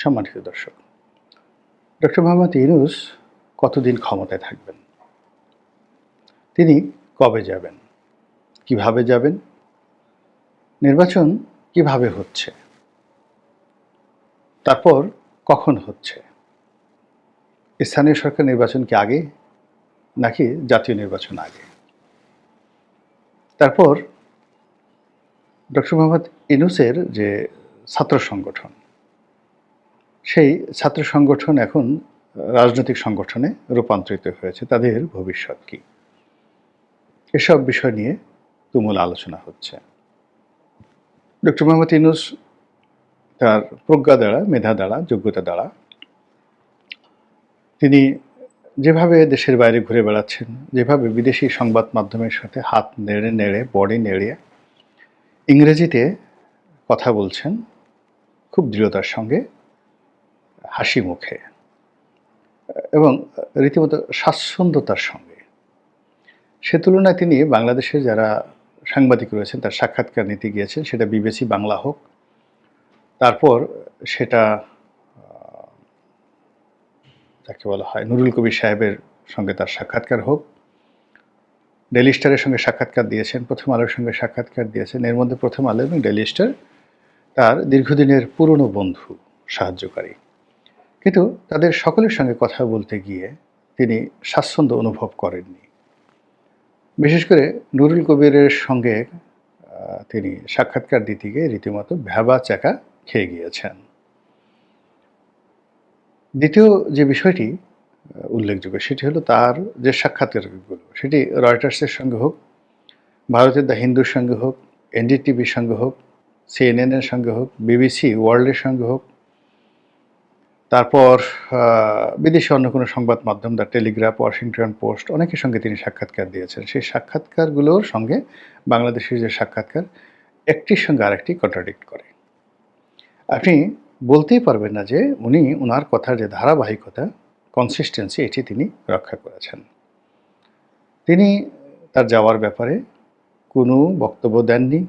সম্মানিত দর্শক, ডক্টর মোহাম্মদ ইউনুস কতদিন ক্ষমতায় থাকবেন? তিনি কবে যাবেন? কীভাবে যাবেন? নির্বাচন কীভাবে হচ্ছে? তারপর কখন হচ্ছে? স্থানীয় সরকার নির্বাচন কি আগে, নাকি জাতীয় নির্বাচন আগে? তারপর ডক্টর মোহাম্মদ ইনুসের যে ছাত্র সংগঠন সেই ছাত্র সংগঠন এখন রাজনৈতিক সংগঠনে রূপান্তরিত হয়েছে। তাদের ভবিষ্যৎ কি? এসব বিষয় নিয়ে তুমুল আলোচনা হচ্ছে। ডক্টর মোহাম্মদ ইনুস তার প্রজ্ঞা দ্বারা, মেধা দ্বারা, যোগ্যতা দ্বারা তিনি যেভাবে দেশের বাইরে ঘুরে বেড়াচ্ছেন, যেভাবে বিদেশি সংবাদ মাধ্যমের সাথে হাত নেড়ে নেড়ে, বডি নেড়ে ইংরেজিতে কথা বলছেন, খুব দৃঢ়তার সঙ্গে হাসি মুখে এবং রীতিমতো স্বাচ্ছন্দ্যতার সঙ্গে। সে তুলনায় তিনি বাংলাদেশের যারা সাংবাদিক রয়েছেন, তার সাক্ষাৎকার নিতে গিয়েছেন, সেটা বিবিসি বাংলা হোক। তারপর সেটা যাকে বলা হয় নুরুল কবির সাহেবের সঙ্গে তার সাক্ষাৎকার হোক। ডেলি স্টারের সঙ্গে সাক্ষাৎকার দিয়েছেন, প্রথম আলোর সঙ্গে সাক্ষাৎকার দিয়েছেন, এর মধ্যে প্রথম আলো এবং ডেলি স্টার তার দীর্ঘদিনের পুরনো বন্ধু, সাহায্যকারী। কিন্তু তাদের সকলের সঙ্গে কথা বলতে গিয়ে তিনি স্বাচ্ছন্দ্য অনুভব করেননি। বিশেষ করে নুরুল কবিরের সঙ্গে তিনি সাক্ষাৎকার দিতে গিয়ে রীতিমতো ভ্যাবা চাকা খেয়ে গিয়েছেন। দ্বিতীয় যে বিষয়টি উল্লেখযোগ্য সেটি হলো তার যে সাক্ষাৎকারগুলো, সেটি রয়টার্সের সঙ্গে হোক, ভারতের দ্য হিন্দুর সঙ্গে হোক, এনডিটিভির সঙ্গে হোক, সিএনএনের সঙ্গে হোক, বিবিসি ওয়ার্ল্ডের সঙ্গে হোক তারপর বিদেশে অন্য কোনো সংবাদ মাধ্যম, দ্য টেলিগ্রাফ, ওয়াশিংটন পোস্ট, অনেকের সঙ্গে তিনি সাক্ষাৎকার দিয়েছেন। সেই সাক্ষাৎকারগুলোর সঙ্গে বাংলাদেশের যে সাক্ষাৎকার, একটির সঙ্গে আরেকটি কন্ট্রাডিক্ট করে। আপনি বলতেই পারবেন না যে উনি ওনার কথার যে ধারাবাহিকতা কনসিস্টেন্সি এটি তিনি রক্ষা করেছেন। তিনি তার যাওয়ার ব্যাপারে কোনো বক্তব্য দেননি।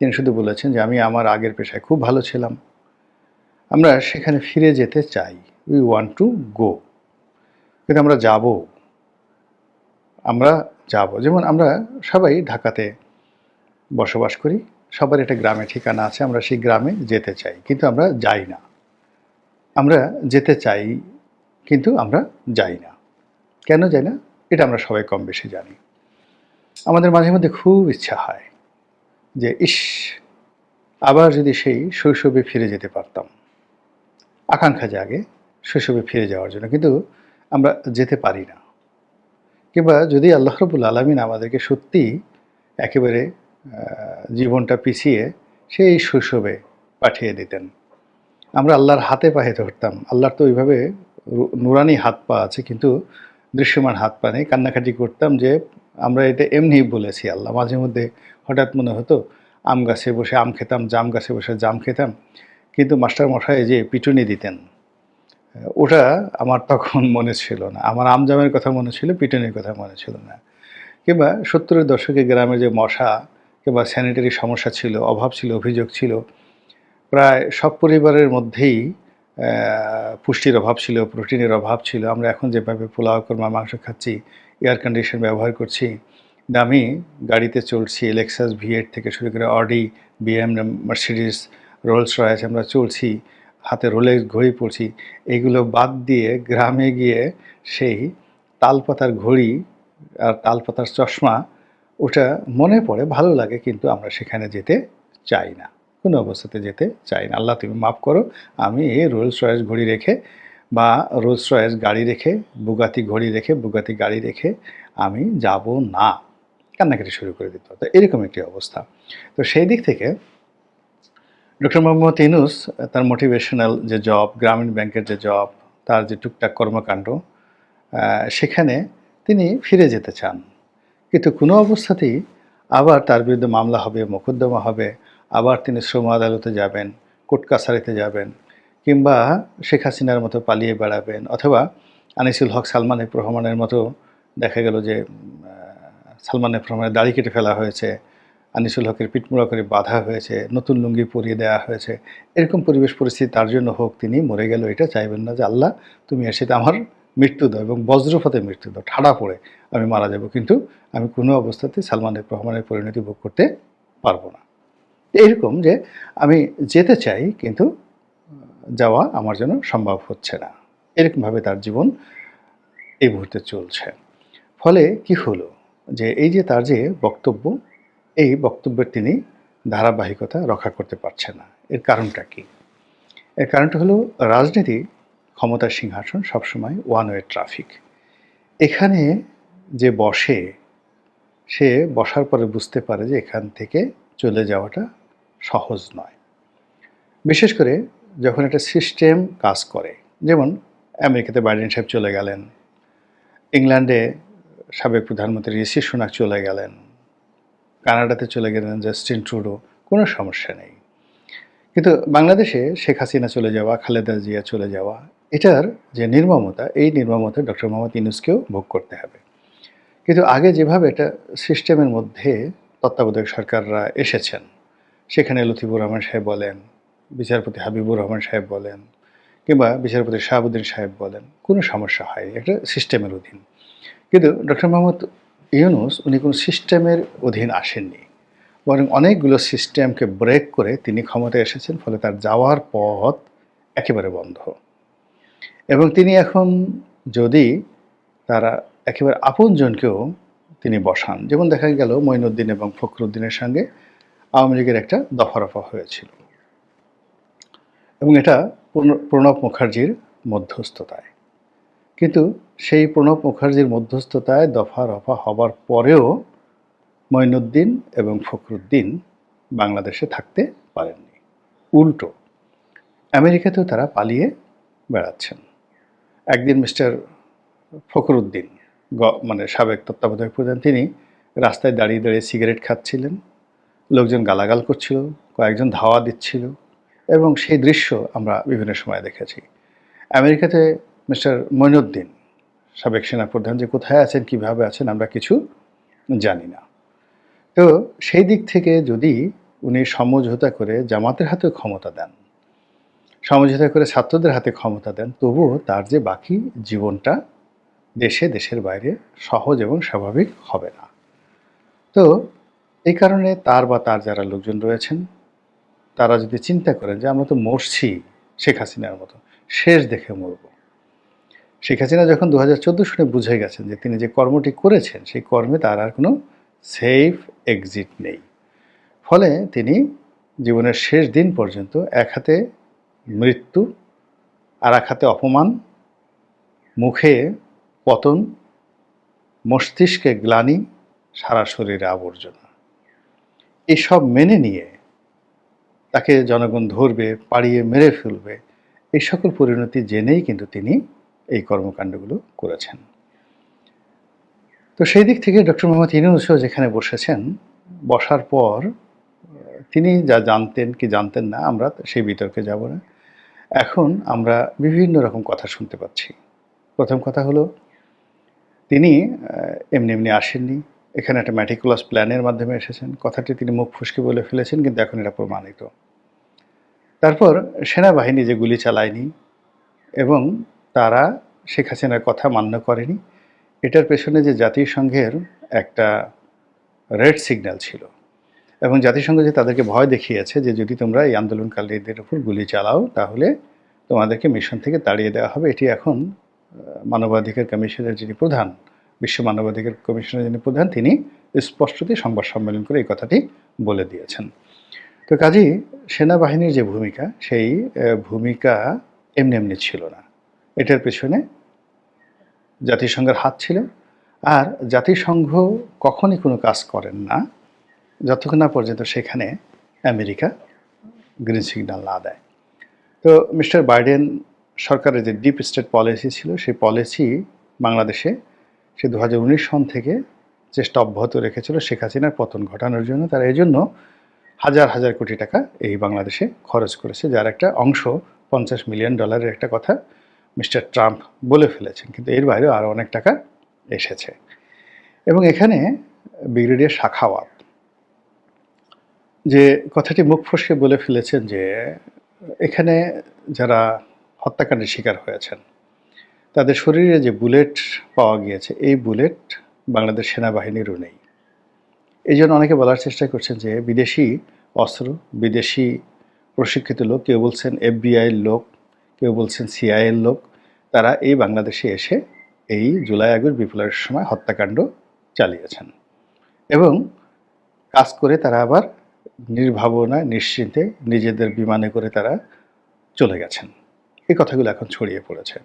তিনি শুধু বলেছেন যে, আমি আমার আগের পেশায় খুব ভালো ছিলাম। আমরা সেখানে ফিরে যেতে চাই। উই ওয়ান্ট টু গো কিন্তু আমরা যাব। আমরা যাব। যেমন আমরা সবাই ঢাকাতে বসবাস করি, সবার একটা গ্রামে ঠিকানা আছে, আমরা সেই গ্রামে যেতে চাই। কিন্তু আমরা যাই না। আমরা যেতে চাই, কিন্তু আমরা যাই না। কেন যাই না? এটা আমরা সবাই কম বেশি জানি। আমাদের মাঝে মধ্যে খুব ইচ্ছা হয় যে, ইস, আবার যদি সেই শৈশবে ফিরে যেতে পারতাম। আকাঙ্ক্ষা জাগে শৈশবে ফিরে যাওয়ার জন্য। কিন্তু আমরা যেতে পারি না। কিংবা যদি আল্লাহ রবুল আলমিন আমাদেরকে সত্যি একেবারে জীবনটা পিছিয়ে সেই শৈশবে পাঠিয়ে দিতেন। আমরা আল্লাহর হাতে পায়ে ধরতাম। আল্লাহর তো ওইভাবে নুরানি হাত পা আছে, কিন্তু দৃশ্যমান হাত পা নেই। কান্নাকাটি করতাম যে, আমরা এটা এমনি বলেছি আল্লাহ। মাঝে মধ্যে হঠাৎ মনে হতো, আম গাছে বসে আম খেতাম, জাম গাছে বসে জাম খেতাম। কিন্তু মাস্টার মশাই যে পিটুনি দিতেন, ওটা আমার তখন মনে ছিল না। আমার আমজামের কথা মনে ছিল, পিটুনির কথা মনে ছিল না। কিংবা সত্তরের দশকে গ্রামে যে মশা কিংবা স্যানিটারি সমস্যা ছিল, অভাব ছিল, অভিযোগ ছিল, প্রায় সব পরিবারের মধ্যেই পুষ্টির অভাব ছিল, প্রোটিনের অভাব ছিল। আমরা এখন যেভাবে পোলাও কর্মা মাংস খাচ্ছি এয়ার কন্ডিশন ব্যবহার করছি, দামি গাড়িতে চলছি লেক্সাস ভিএড থেকে শুরু করে অডি বিএম মার্সিডিস রোলস রয়েছে, আমরা চলছি, হাতে রোলে ঘড়ি পড়ছি এগুলো বাদ দিয়ে গ্রামে গিয়ে সেই তালপাতার ঘড়ি আর তালপাতার চশমা, ওটা মনে পড়ে, ভালো লাগে, কিন্তু আমরা সেখানে যেতে চাই না, কোনো অবস্থাতে যেতে চাই না। আল্লাহ, তুমি মাফ করো, আমি এই রোলস রয়েস ঘড়ি রেখে বা রোলস রয়েস গাড়ি রেখে, বুগাতি ঘড়ি রেখে, বুগাতি গাড়ি রেখে আমি যাব না। কান্নাকাটি শুরু করে দিতে তো এরকম একটি অবস্থা। তো সেই দিক থেকে ডক্টর মোহাম্মদ ইনুস তার মোটিভেশনাল যে জব গ্রামীণ ব্যাংকের যে জব তার যে টুকটাক কর্মকাণ্ড সেখানে তিনি ফিরে যেতে চান। কিন্তু কোনো অবস্থাতেই আবার তার বিরুদ্ধে মামলা হবে, মোকদ্দমা হবে, আবার তিনি শ্রম আদালতে যাবেন, কোর্ট কাছারিতে যাবেন, কিংবা শেখ হাসিনার মতো পালিয়ে বেড়াবেন, অথবা আনিসুল হক সালমান রহমানের মতো দেখা গেল যে সালমান রহমানের দাড়ি কেটে ফেলা হয়েছে আনিসুল হকের পিটমুড়া করে বাধা হয়েছে, নতুন লুঙ্গি পরিয়ে দেওয়া হয়েছে, এরকম পরিবেশ পরিস্থিতি তার জন্য হোক, তিনি মরে গেল এটা চাইবেন না যে, আল্লাহ, তুমি এসে আমার মৃত্যু দাও এবং বজ্রপাতে মৃত্যু দাও, ঠাড়া পড়ে, আমি মারা যাব। কিন্তু আমি কোনো অবস্থাতে সালমান রহমানের পরিণতি ভোগ করতে পারব না। এইরকম যে, আমি যেতে চাই, কিন্তু যাওয়া আমার জন্য সম্ভব হচ্ছে না। এরকমভাবে তার জীবন এই মুহূর্তে চলছে। ফলে কি হলো? যে, এই যে তার যে বক্তব্য এই বক্তব্যের তিনি ধারাবাহিকতা রক্ষা করতে পারছে না। এর কারণটা কি? এর কারণটা হলো রাজনীতি ক্ষমতার সিংহাসন সবসময় ওয়ান ওয়ে ট্রাফিক এখানে যে বসে, সে বসার পরে বুঝতে পারে যে এখান থেকে চলে যাওয়াটা সহজ নয়। বিশেষ করে যখন একটা সিস্টেম কাজ করে, যেমন আমেরিকাতে বাইডেন সাহেব চলে গেলেন, ইংল্যান্ডে সাবেক প্রধানমন্ত্রী ঋষি সুনাক চলে গেলেন কানাডাতে চলে গেলেন জাস্টিন ট্রুডো, কোনো সমস্যা নেই। কিন্তু বাংলাদেশে শেখ হাসিনা চলে যাওয়া, খালেদা জিয়া চলে যাওয়া, এটার যে নির্মমতা, এই নির্মমতা ডক্টর মোহাম্মদ ইনুসকেও ভোগ করতে হবে। কিন্তু আগে যেভাবে এটা সিস্টেমের মধ্যে তত্ত্বাবধায়ক সরকাররা এসেছেন, সেখানে লতিফুর রহমান সাহেব বলেন, বিচারপতি হাবিবুর রহমান সাহেব বলেন, কিংবা বিচারপতি শাহাবুদ্দিন সাহেব বলেন, কোনো সমস্যা হয় একটা সিস্টেমের অধীন। কিন্তু ডক্টর মোহাম্মদ ইউনুস, উনি কোনো সিস্টেমের অধীন আসেননি। বরং অনেকগুলো সিস্টেমকে ব্রেক করে তিনি ক্ষমতায় এসেছেন, ফলে তার যাওয়ার পথ একেবারে বন্ধ। এবং তিনি এখন যদি তারা একেবারে আপনজনকেও তিনি বসান, যেমন দেখা গেল মঈনুদ্দিন এবং ফখরুদ্দিনের সঙ্গে আওয়ামী লীগের একটা দফারফা হয়েছিল। এবং এটা প্রণব মুখার্জির মধ্যস্থতায়। কিন্তু সেই প্রণব মুখার্জির মধ্যস্থতায় দফা রফা হবার পরেও মঈনুদ্দিন এবং ফখরুদ্দিন বাংলাদেশে থাকতে পারেননি। উল্টো, আমেরিকাতেও তারা পালিয়ে বেড়াচ্ছেন। একদিন মিস্টার ফখরুদ্দিন গ- মানে সাবেক তত্ত্বাবধায়ক প্রধান, তিনি রাস্তায় দাঁড়িয়ে দাঁড়িয়ে সিগারেট খাচ্ছিলেন। লোকজন গালাগাল করছিল, কয়েকজন ধাওয়া দিচ্ছিল এবং সেই দৃশ্য আমরা বিভিন্ন সময় দেখেছি। আমেরিকাতে মিস্টার মইনুদ্দিন, সাবেক সেনাপ্রধান, যে কোথায় আছেন, কীভাবে আছেন, আমরা কিছু জানি না। তো সেই দিক থেকে যদি উনি সমঝোতা করে জামাতের হাতে ক্ষমতা দেন, সমঝোতা করে ছাত্রদের হাতে ক্ষমতা দেন, তবুও তার যে বাকি জীবনটা দেশে, দেশের বাইরে সহজ এবং স্বাভাবিক হবে না। তো এই কারণে তার বা তার যারা লোকজন রয়েছেন, তারা যদি চিন্তা করেন যে আমরা তো মরছি শেখ হাসিনার মতো, শেষ দেখে মরব শেখ হাসিনা যখন দু হাজার শুনে বুঝে গেছেন যে তিনি যে কর্মটি করেছেন, সেই কর্মে তার আর কোনো সেফ এক্সিট নেই। ফলে তিনি জীবনের শেষ দিন পর্যন্ত এক হাতে মৃত্যু, আর এক হাতে অপমান, মুখে পতন, মস্তিষ্কে গ্লানি, সারা শরীরে আবর্জনা। এসব মেনে নিয়ে তাকে জনগণ ধরবে, পাড়িয়ে মেরে ফেলবে, এই সকল পরিণতি জেনেই কিন্তু তিনি কর্মকাণ্ডগুলো করেছেন। তো সেই দিক থেকে ডক্টর মোহাম্মদ ইনুসও যেখানে বসেছেন, বসার পর, তিনি যা জানতেন কি জানতেন না, আমরা সেই বিতর্কে যাব না। এখন আমরা বিভিন্ন রকম কথা শুনতে পাচ্ছি। প্রথম কথা হলো, তিনি এমনি এমনি আসেননি। এখানে একটা ম্যাটিকুলাস প্ল্যানের মাধ্যমে এসেছেন। কথাটি তিনি মুখ ফুসকে বলে ফেলেছেন, কিন্তু এখন এটা প্রমাণিত। তারপর সেনাবাহিনী যে গুলি চালায়নি, এবং তারা শেখ হাসিনার কথা মান্য করেনি। এটার পেছনে যে জাতিসংঘের একটা রেড সিগন্যাল ছিল এবং জাতিসংঘ যে তাদেরকে ভয় দেখিয়েছে যে যদি তোমরা এই আন্দোলনকারীদের উপর গুলি চালাও, তাহলে তোমাদেরকে মিশন থেকে তাড়িয়ে দেওয়া হবে। এটি এখন মানবাধিকার কমিশনের যিনি প্রধান, বিশ্ব মানবাধিকার কমিশনের যিনি প্রধান, তিনি স্পষ্টতই সংবাদ সম্মেলন করে এই কথাটি বলে দিয়েছেন। তো কাজী সেনাবাহিনীর যে ভূমিকা, সেই ভূমিকা এমনি এমনি ছিল না। এটার পেছনে জাতিসংঘের হাত ছিল। আর জাতিসংঘ কখনই কোনো কাজ করেন না, যতক্ষণ না পর্যন্ত সেখানে আমেরিকা গ্রিন সিগন্যাল না দেয়। তো মিস্টার বাইডেন সরকারের যে ডিপ স্টেট পলিসি ছিল, সেই পলিসি বাংলাদেশে সে দু হাজার উনিশ সন থেকে চেষ্টা অব্যাহত রেখেছিল, শেখ হাসিনার পতন ঘটানোর জন্য তারা এই জন্য হাজার হাজার কোটি টাকা এই বাংলাদেশে খরচ করেছে, যার একটা অংশ পঞ্চাশ মিলিয়ন ডলারের একটা কথা মিস্টার ট্রাম্প বলে ফেলেছেন, কিন্তু এর বাইরেও আরও অনেক টাকা এসেছে। এবং এখানে ব্রিগেডিয়ার শাখাওয়াত, যে কথাটি মুখ ফসকে বলে ফেলেছেন যে এখানে যারা হত্যাকাণ্ডের শিকার হয়েছেন, তাদের শরীরে যে বুলেট পাওয়া গিয়েছে, এই বুলেট বাংলাদেশ সেনাবাহিনীরও নেই। এই জন্য অনেকে বলার চেষ্টা করছেন যে বিদেশি অস্ত্র, বিদেশি প্রশিক্ষিত লোক, কেউ বলছেন এফবিআইয়ের লোক কেউ বলছেন সিআইএর লোক, তারা এই বাংলাদেশে এসে এই জুলাই আগস্ট বিপ্লবের সময় হত্যাকাণ্ড চালিয়েছেন। এবং কাজ করে তারা আবার নির্ভাবনায়, নিশ্চিন্তে নিজেদের বিমানে করে তারা চলে গেছেন। এই কথাগুলো এখন ছড়িয়ে পড়েছে।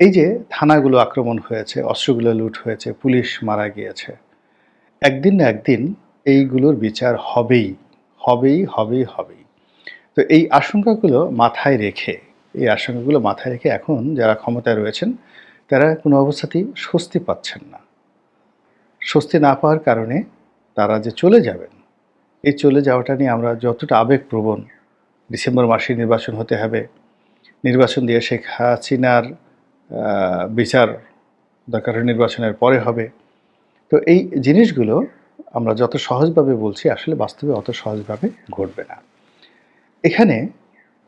এই যে থানাগুলো আক্রমণ হয়েছে, অস্ত্রগুলো লুট হয়েছে, পুলিশ মারা গিয়েছে, একদিন না একদিন এইগুলোর বিচার হবেই হবেই হবেই হবেই। তো এই আশঙ্কাগুলো মাথায় রেখে এই আশঙ্কাগুলো মাথায় রেখে এখন যারা ক্ষমতায় রয়েছেন, তারা কোনো অবস্থাতেই স্বস্তি পাচ্ছেন না। স্বস্তি না পাওয়ার কারণে তারা যে চলে যাবেন, এই চলে যাওয়াটা নিয়ে আমরা যতটা আবেগপ্রবণ ডিসেম্বর মাসে নির্বাচন হতে হবে, নির্বাচন দিয়ে শেখ হাসিনার বিচার দরকার নির্বাচনের পরে হবে। তো এই জিনিসগুলো আমরা যত সহজভাবে বলছি, আসলে বাস্তবে অত সহজভাবে ঘটবে না। এখানে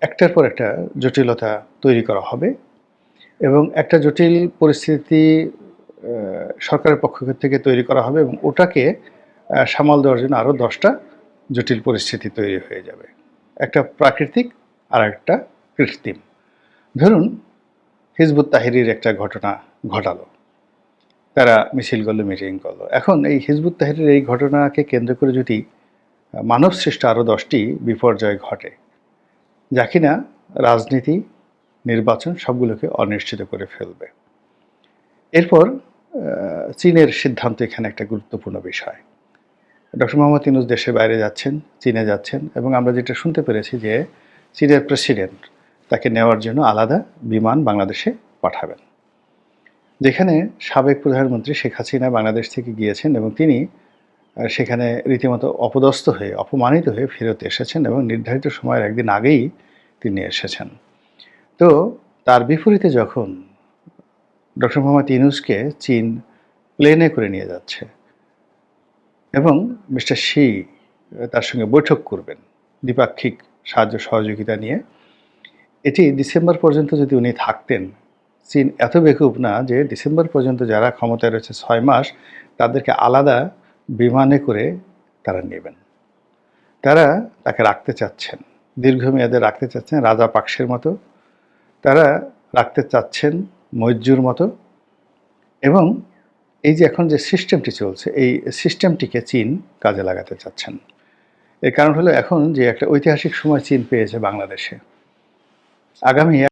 একটার পর একটা জটিলতা তৈরি করা হবে এবং একটা জটিল পরিস্থিতি সরকারের পক্ষ থেকে তৈরি করা হবে এবং ওটাকে সামাল দেওয়ার জন্য আরও দশটা জটিল পরিস্থিতি তৈরি হয়ে যাবে। একটা প্রাকৃতিক আর একটা কৃত্রিম। ধরুন, হিজবুত তাহিরির একটা ঘটনা ঘটালো। তারা মিছিল করল, মিটিং করল। এখন এই হিজবুত তাহিরের এই ঘটনাকে কেন্দ্র করে যদি মানব সৃষ্ট আরও দশটি বিপর্যয় ঘটে যা কিনা রাজনীতি, নির্বাচন সবগুলোকে অনিশ্চিত করে ফেলবে। এরপর চীনের সিদ্ধান্ত এখানে একটা গুরুত্বপূর্ণ বিষয়। ডক্টর মোহাম্মদ ইনুস দেশের বাইরে যাচ্ছেন, চীনে যাচ্ছেন এবং আমরা যেটা শুনতে পেরেছি যে চীনের প্রেসিডেন্ট তাকে নেওয়ার জন্য আলাদা বিমান বাংলাদেশে পাঠাবেন। যেখানে সাবেক প্রধানমন্ত্রী শেখ হাসিনা বাংলাদেশ থেকে গিয়েছেন এবং তিনি সেখানে রীতিমতো অপদস্থ হয়ে, অপমানিত হয়ে ফেরত এসেছেন এবং নির্ধারিত সময়ের একদিন আগেই তিনি এসেছেন। তো তার বিপরীতে যখন ডক্টর মোহাম্মদ ইনুসকে চীন প্লেনে করে নিয়ে যাচ্ছে এবং মিস্টার শি তার সঙ্গে বৈঠক করবেন দ্বিপাক্ষিক সাহায্য সহযোগিতা নিয়ে, এটি ডিসেম্বর পর্যন্ত যদি উনি থাকতেন, চীন এত বেকুব না যে ডিসেম্বর পর্যন্ত যারা ক্ষমতায় রয়েছে ছয় মাস, তাদেরকে আলাদা বিমানে করে তারা নেবেন। তারা তাকে রাখতে চাচ্ছেন। দীর্ঘমেয়াদে রাখতে চাচ্ছেন রাজা পাকসের মতো। তারা রাখতে চাচ্ছেন মৈর্যুর মতো। এবং এই যে এখন যে সিস্টেমটি চলছে, এই সিস্টেমটিকে চীন কাজে লাগাতে চাচ্ছেন। এর কারণ হলো এখন যে একটা ঐতিহাসিক সময় চীন পেয়েছে বাংলাদেশে। আগামী